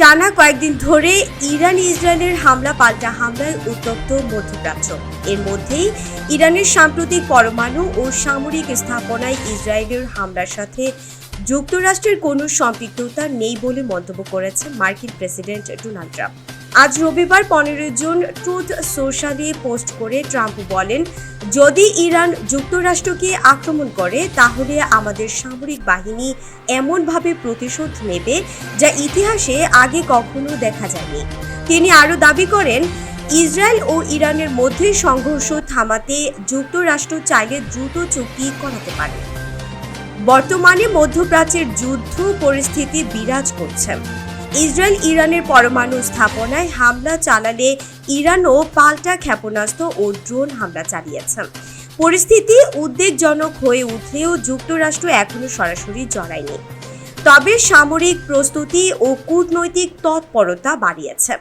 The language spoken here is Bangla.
টানা কয়েকদিন ধরে ইরান ইসরায়েলের হামলা পাল্টা হামলায় উত্তপ্ত মধ্যপ্রাচ্য। এর মধ্যেই ইরানের সাম্প্রতিক পরমাণু ও সামরিক স্থাপনায় ইসরায়েলের হামলার সাথে যুক্তরাষ্ট্রের কোনো সম্পৃক্ততা নেই বলে মন্তব্য করেছে মার্কিন প্রেসিডেন্ট ডোনাল্ড ট্রাম্প। আজ রবিবার পনেরো জুন ট্রুথ সোশ্যালে পোস্ট করে ট্রাম্প বলেন, যদি ইরান যুক্তরাষ্ট্রকে আক্রমণ করে, তাহলে আমাদের সামরিক বাহিনী এমনভাবে প্রতিশোধ নেবে যা ইতিহাসে আগে কখনো দেখা যায়নি। তিনি আরও দাবি করেন, ইসরায়েল ও ইরানের মধ্যে সংঘর্ষ থামাতে যুক্তরাষ্ট্র চাইলে দ্রুত চুক্তি করাতে পারে। বর্তমানে মধ্যপ্রাচ্যের যুদ্ধ পরিস্থিতি বিরাজ করছে। ইসরায়েল ইরানের পরমাণু স্থাপনায় হামলা চালালে ইরানও পাল্টা ক্ষেপণাস্ত্র ও ড্রোন হামলা চালিয়েছে। পরিস্থিতি উদ্বেগজনক হয়ে উঠলেও যুক্তরাষ্ট্র এখনও সরাসরি জড়ায়নি। তবে সামরিক প্রস্তুতি ও কূটনৈতিক তৎপরতা বাড়িয়েছে।